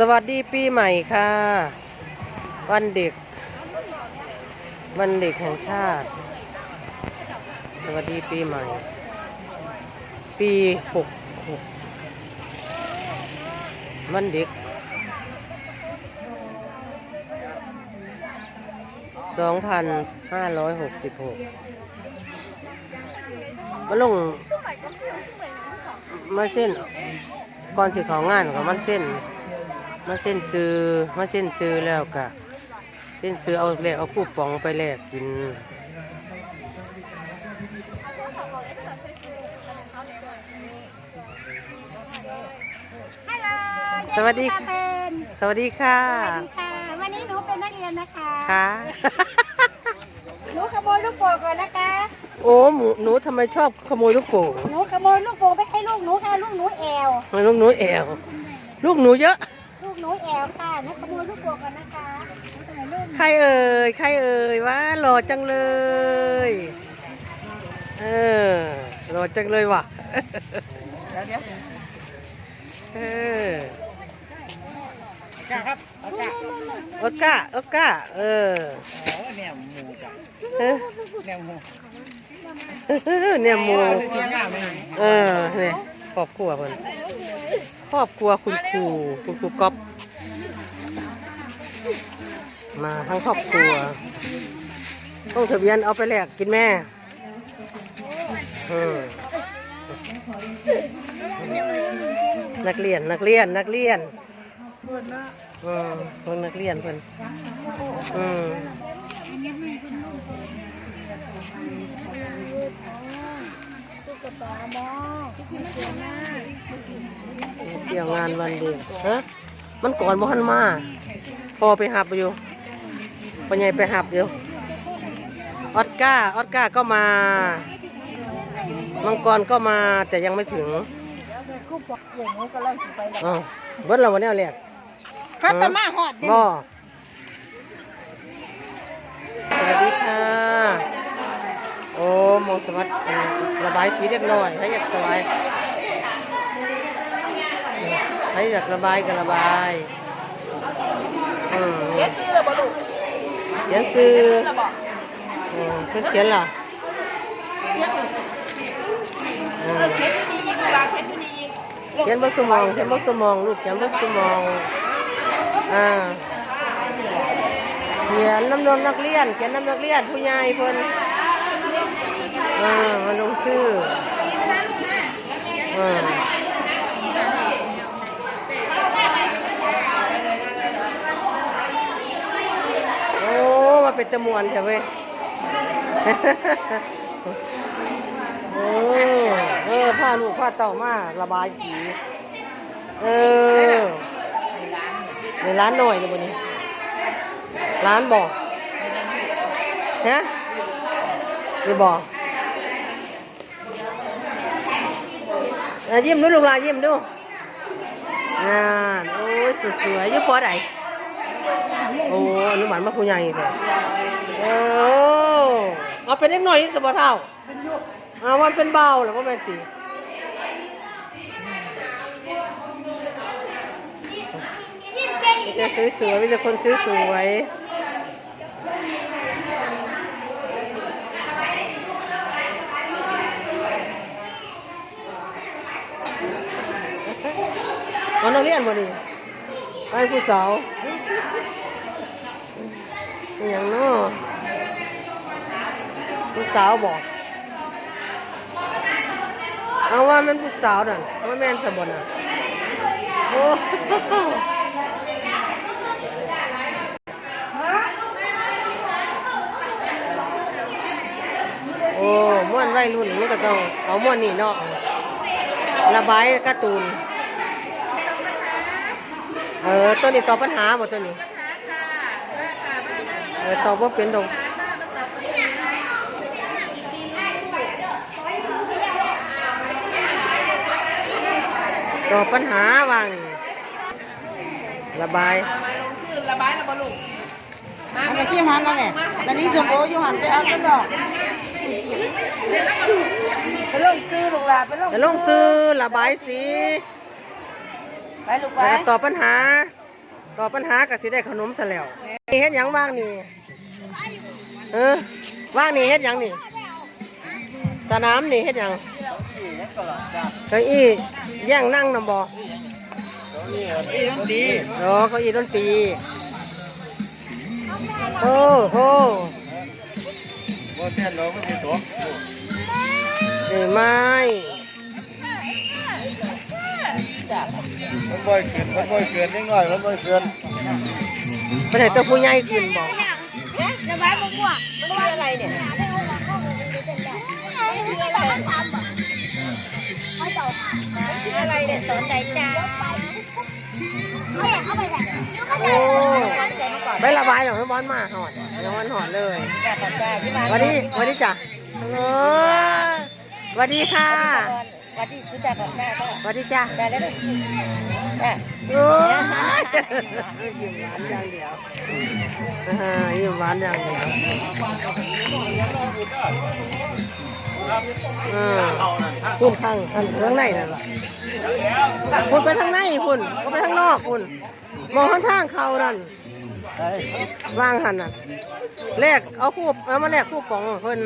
สวัสดีปีใหม่ค่ะ วันเด็ก วันเด็กแห่งชาติ สวัสดีปีใหม่ ปีหกหกวันเด็กสองพันห้าร้อยหกสิบหกมาลงมาเส้นก่อนสิของงานก็มันเส้น มาเส้นซื้อมาเส้นซื้อแล้วก็เส้นซื้อเอาแลกเอาคูปองไปแลกกินฮัลโหลสวัสดีเย็นค่ะเป็นสวัสดีค่ะ สวัสดีค่ะ วันนี้หนูเป็นนักเรียนนะคะ ค่ะ หนูขโมยลูกโป่งก่อนนะคะ โอ้หมูหนูทำไมชอบขโมยลูกโป่ง หนูขโมยลูกโป่งไม่ใช่ลูกหนูค่ะลูกหนูแอวทำไมลูกหนูแอว ลูกหนูเยอะลูกหนูแอวค่ะหนูขโมยลูกโป่งก่อนนะคะใครเอ่ยใครเอ่ยว่าหล่อจังเลย เออหล่อจังเลยว่ะเดี๋ยวเดี๋ยวเออจ้าครับเอาจ้าโอก้าโอก้าเอออ๋อเนี่ยหมูจ้ะเนี่ยหมูเนี่ยหมูเลยเออเนี่ยครอบครัวเพิ่นครอบครัวคุณครูคุณครูก๊อฟ มาทั้งครอบครัว ต้องทะเบียนเอาไปแลกกินแม่เออนักเรียนนักเรียนนักเรียนอืมเพิ่นนักเรียนเพิ่นอืมตุ๊กตามอเสียหน้าเที่ยวงานวันเด็กฮะมันก่อนบ่ทันมา พอไปหับอยู่ปัญญาไปหับอยู่ออสการ์ออสการ์ก็มา มังกรก็มาแต่ยังไม่ถึงคู่ปอกเสียงหนูก็เลยสิไปแล้วอ๋อเบิ้ลเราวันนี้เรียกเขาจะมาหอดดิบ่สวัสดีค่ะ โอ้หมองสวัสดิ์ระบายสีเล็กน้อยให้อยากสบายให้อยากระบายก็ระบาย อืมเอซื้อแล้วบ่ลูกเขียนซื้อแล้วบ่อืมเพิ่นเขียนเหรอเรียกอืมเคสที่นี่อีกเวลาเคสที่นี่อีกเขียนบนสมองเขียนบนสมองลูกเขียนบนสมองอ่าเขียนน้ำนมนักเรียน เขียนน้ำนักเรียนผู้ใหญ่เพิ่นอ่ามาลงชื่ออ่าโอ้มา เป็นตะมวนใช่เว้ยโอ้เออผ้าลูกผ้าเต่ามาระบายสีเออในร้านหน่อยเลยวันนี้ ร้านบอกฮะนี่บอกยิ้มดูลูกหลายิ้มดูงานโอ้ยสวยๆยุพอไหนโอ้อนุบาลมาผู้ใหญ่เลย เอาเป็นเล็กหน่อยนี่สบเท่าอาวันเป็นเบาหรือว่าแม่นตีมีแต่สวยๆมีแต่คนสวยๆมันนักเรียนบ่นี่ไปผู้สาวอย่างเน้อ ผู้สาวบอก เอาว่ามันผู้สาวนั่นว่าแม่นสมบน่ะโอ้โอ้ม่วนวัยรุ่นมันก็ต้องเอาม่วนนี่เนาะระบายการ์ตูน เออตัวนี้ตอบปัญหาบ่ตัวนี้เออตอบว่าเป็นตรง ตอบปัญหาวางนี่ระบายชื่อระบายระบลุงเอาไปที่หันแล้วแม่ตอนนี้ชมโออยู่หันไปเอากันดอกไปลงซื้อลูกหลานไปลงจะลงซื้อระบายสีไปลูกไปแล้วก็ตอบปัญหาตอบปัญหาก็สิได้ขนมซะแล้วนี่เฮ็ดหยังว่างนี่เออว่างนี่เฮ็ดหยังนี่สนามนี่เฮ็ดหยังเก้าอี้ แย่งนั่งนำบ่โอ้เก้าอี้ดนตรีโอ้โหว่าแค่เราไม่ใช่ตัวนี่ไม้มันบ่อยเกินมันบ่อยเกินนิดหน่อยมันบ่อยเกินประเทศตัวผู้ใหญ่ขึ้นบ่ระบายบอกว่ามันว่าอะไรเนี่ย อะไรเนี่ยสนใจจ้าแม่เอาไปไหนโอ้ไประบายหรอกให้บอลมาหอดยังวันหอดเลยจ้าขอบใจที่มาสวัสดีสวัสดีจ้ะเออสวัสดีค่ะวัดที่รู้จักกับแม่ก็สวัสดีจ้ะได้แล้วจ้าโอ้ยยิ้มหวานอย่างเดียวอ่ายิ้มหวานอย่างเดียว อ่าพุ่นข้างข้างข้างในนั่นแหละพุ่นไปทางในพุ่นก็ไปทางนอกพุ่นมองข้างทางเขานั่นวางหันน่ะแลกเอาคู่เอามาแลกคู่ปองเพิ่น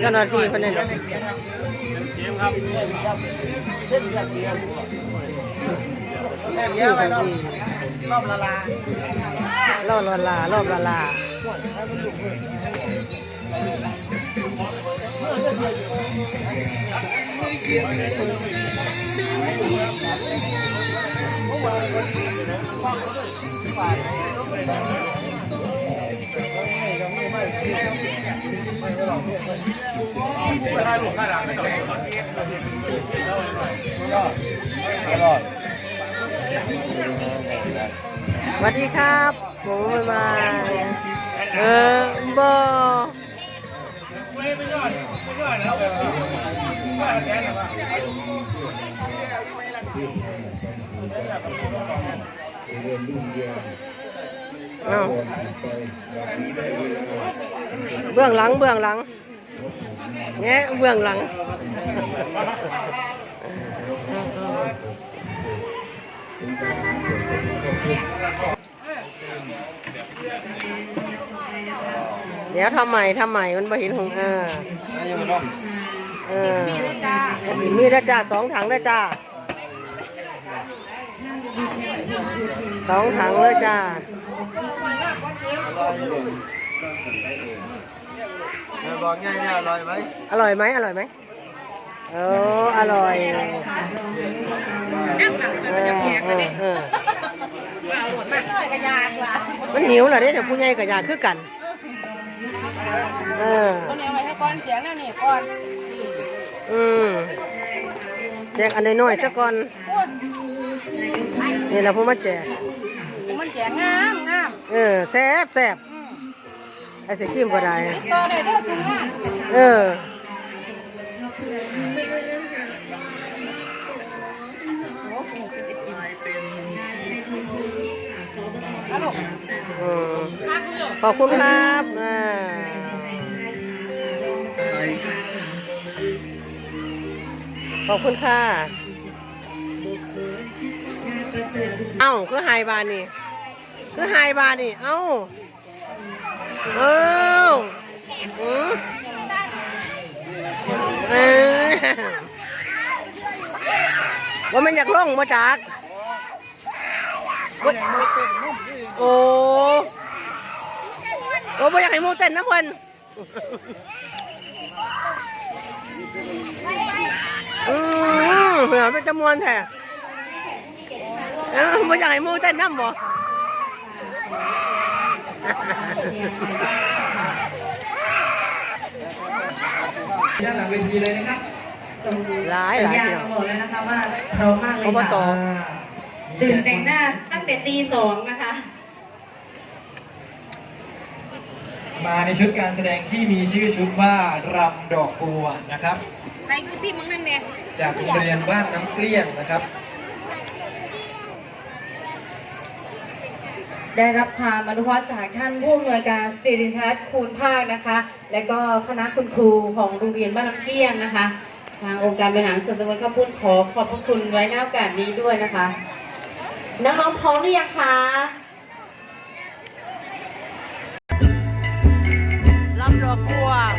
เจ้าหน้าที่เพิ่นนี่ชื่อเพิ่นดีรอบละลารอบละลา รอบละลาสวัสดีครับผมมาเออบอเอ้าเบื้องหลังเบื้อง หลังแงะเบื้องหลัง เดี๋ยวทำใหม่ทำใหม่มันบ่เห็นของเออนี่อยู่เนาะเออมีมีได้จ้าสองถังได้จ้าสองถังเลยจ้าแม่บอกง่ายเนี่ยอร่อยไหมอร่อยไหมอร่อยไหมเอออร่อยเออเออเออ มันหิวเหรอเนี่ยเดี๋ยวผู้ใหญ่กับยาคือกัน เออตัวนี้เอาไว้ให้ก้อนเสียงนั่นนี่ก้อน อืมแจกอันน้อยๆซะก่อน นี่เราพูดมาแจกมันแจกงามงามเออแซ่บแซ่บไอ้สีครีมก็ได้ติดต่อได้เด้อคุณงามเออ อืมขอบคุณครับอ่าขอบคุณค่ะ เอ้าคือไฮบานนี่ คือไฮบานนี่ เอ้า เอ้าอืมเออว่ามันอยากล่องมาจากว่า โอ้โอ้บ่อยากให้หมูเต้นนะเพิ่นอืมเผื่อเป็นจำนวนแท้เอ้าบ่อยากให้หมูเต้นน้ำบ่ด้านหลังเวทีเลยนะครับส่งหลายหลายสัญญาณเดียวมาบอกแล้วนะคะว่าพร้อมมากเลยอบตค่ะตื่นแต่งหน้าตั้งแต่ตีสองนะคะ มาในชุดการแสดงที่มีชื่อชุดว่ารำดอกบัวนะครับใส่กูสิมึงนั่นเนี่ยจากโรงเรียนบ้านน้ำเกลี้ยงนะครับ ได้รับความอนุเคราะห์จากท่านผู้อำนวยการสิริทัศน์คูณภาคนะคะ และก็คณะคุณครูของโรงเรียนบ้านน้ำเที่ยงนะคะ ทางองค์การบริหารส่วนตำบลข้าวพุ้นขอขอบพระคุณไว้ในโอกาสนี้ด้วยนะคะ น้องๆพร้อมหรือยังคะ ลำด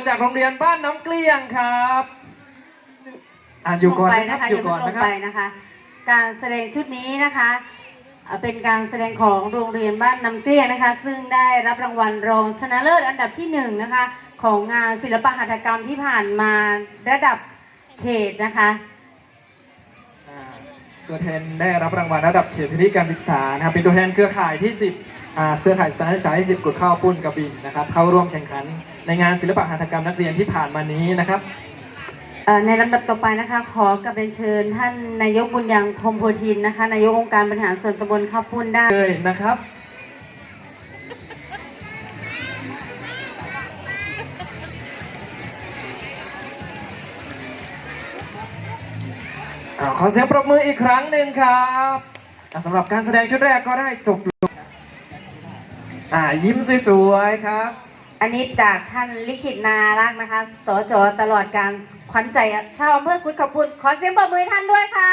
ำดอกบัวจากโรงเรียนบ้านน้ำเกลี้ยงครับอะอยู่ก่อนลงไปนะครับนะคะอยู่ก่อนยังไม่นะลคงรับไปนะคะ การแสดงชุดนี้นะคะเอ่อเป็นการแสดงของโรงเรียนบ้านน้ำเกลี้ยนะคะ ซึ่งได้รับรางวัลรองชนะเลิศอันดับที่หนึ่งนะคะ ของงานศิลปหัตถกรรมที่ผ่านมาระดับเขตนะคะอ่าตัวแทนได้รับรางวัลระดับเขตพื้นที่การศึกษานะครับเป็นตัวแทนเครือข่ายที่ 10อ่าเครือข่ายสถานศึกษาที่10กุดข้าวปุ้นกระบินนะครับเข้าร่วมแข่งขัน ในงานศิลปะหัตถกรรมนักเรียนที่ผ่านมานี้นะครับเอ่อในลำดับต่อไปนะคะขอกลับเรียนเชิญท่านนายกบุญยังพรหมโพธินนะคะนายกองค์การบริหารส่วนตำบลข้าวปุ้นได้ เลยนะครับ อ่าขอเสียงปรบมืออีกครั้งหนึ่งครับอ่าสำหรับการแสดงชุดแรกก็ได้จบลงอ่ายิ้มสวยๆครับ อันนี้จากท่านลิขิตนารักษ์นะคะ สจตลอดการขวัญใจชาวอำเภอกุดขอบคุณขอเสียงปรบมือให้ท่านด้วยค่ะ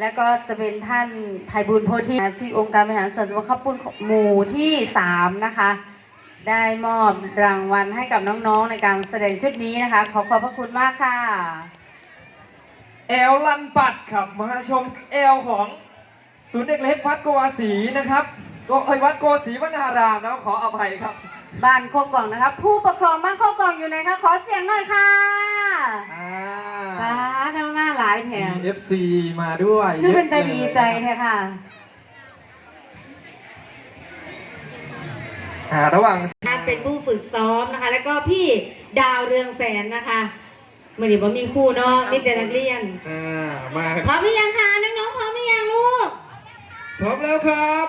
แล้วก็จะเป็นท่านไพบุญโพธิที่องค์การบริหารส่วนตำบลข้าวปุ้นหมู่ที่สามนะคะ ได้มอบรางวัลให้กับน้องๆในการแสดงชุดนี้นะคะ ขอขอบพระคุณมากค่ะแอลลันปัดครับมาชมแอลของศูนย์เด็กเล็กวัดโกวาสีนะครับ ก็เอ้ยวัดโกศรีวนารามนะครับขออภัยครับบ้านโคกกล่องนะคะผู้ปกครองบ้านโคกกล่องอยู่ไหนคะขอเสียงหน่อยค่ะอ่า ป้าทำมาหลายแถมมี FC มาด้วยคือเป็นใจยะลยดีใจแท้ค่ะ อ่าระหว่าง เป็นผู้ฝึกซ้อมนะคะ แล้วก็พี่ดาวเรืองแสนนะคะเมื่อนี้ว่ามีครู่เนาะมีแต่นักเรียนอ่ามาพร้อมหรือยังคะน้องๆพร้อมหรือยังลูก พร้อมแล้วครับ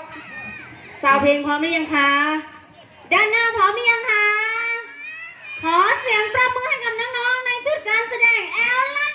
สาวเพลงพร้อมหรือยังคะ ด้านหน้าพร้อมหรือยังคะ ขอเสียงปรบมือให้กับน้องๆในชุดการแสดงแอลลั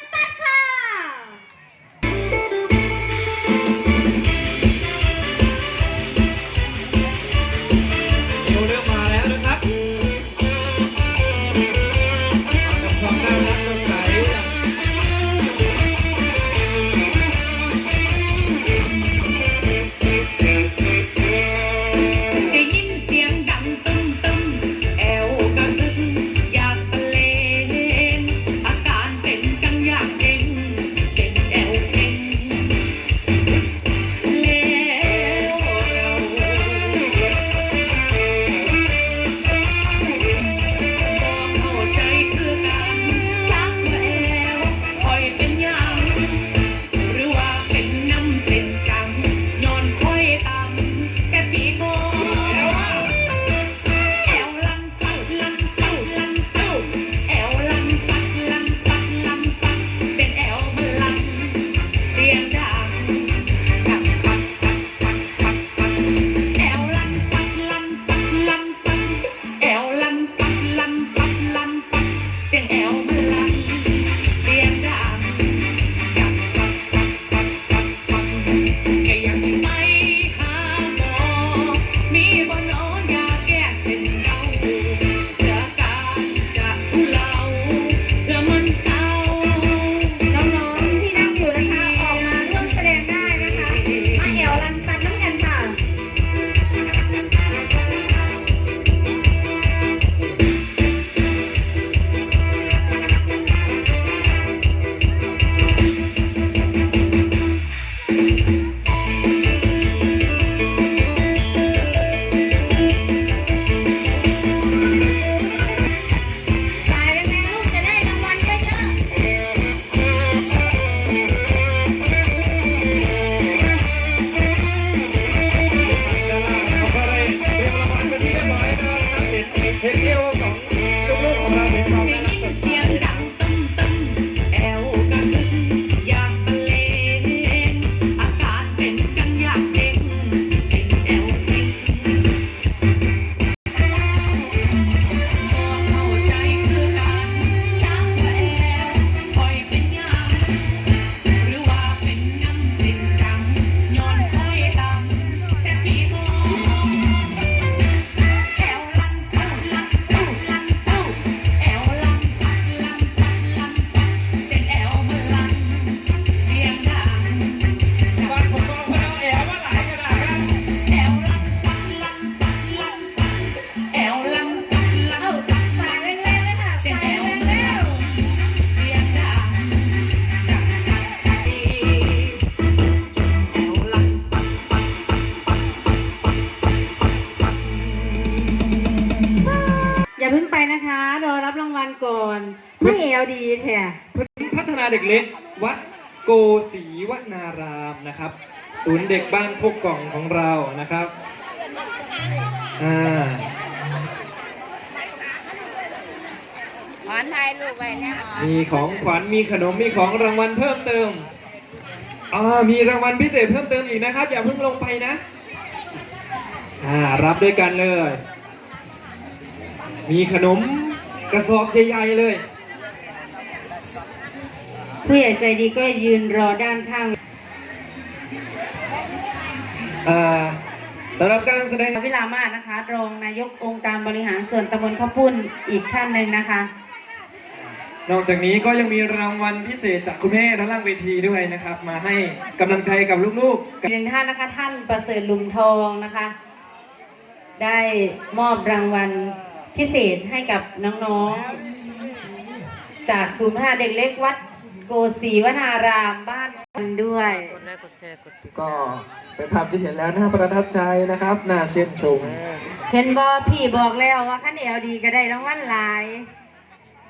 ลก่อนไม่เอวดีแท้พัฒนาเด็กเล็กวัดโกศรีวนารามนะครับ ศูนย์เด็กบ้านพกกล่องของเรานะครับอ่าหอนถ่ายรูปไว้เนี่ยหอนมีของขวัญมีขนมมีของรางวัลเพิ่มเติมอ่ามีรางวัลพิเศษเพิ่มเติมอีกนะครับ อย่าเพิ่งลงไปนะอ่ารับด้วยกันเลย มีขนม กระสอบใหญ่ๆเลย ผู้ใหญ่ใจดีก็ยืนรอด้านข้างอ่าสำหรับการแสดงวิลามาศนะคะ รองนายกองค์การบริหารส่วนตำบลข้าวปุ้นอีกท่านหนึ่งนะคะ นอกจากนี้ก็ยังมีรางวัลพิเศษจากคุณแม่ด้านล่างเวทีด้วยนะครับ มาให้กำลังใจกับลูกอีกหนึ่งท่านนะคะ ท่านประเสริฐลุมทองนะคะ ได้มอบรางวัล พิเศษให้กับน้องๆ จากศูนย์พัฒนาเด็กเล็กวัดโกศีวนารามบ้านกันด้วย กดไลค์กดแชร์กดติดๆก็เป็นภาพที่เห็นแล้วน่าประทับใจนะครับน่าเชื่นชมเออเห็นบอพี่บอกแล้วว่าขั้นเอวดีก็ได้รางวัลหลายเ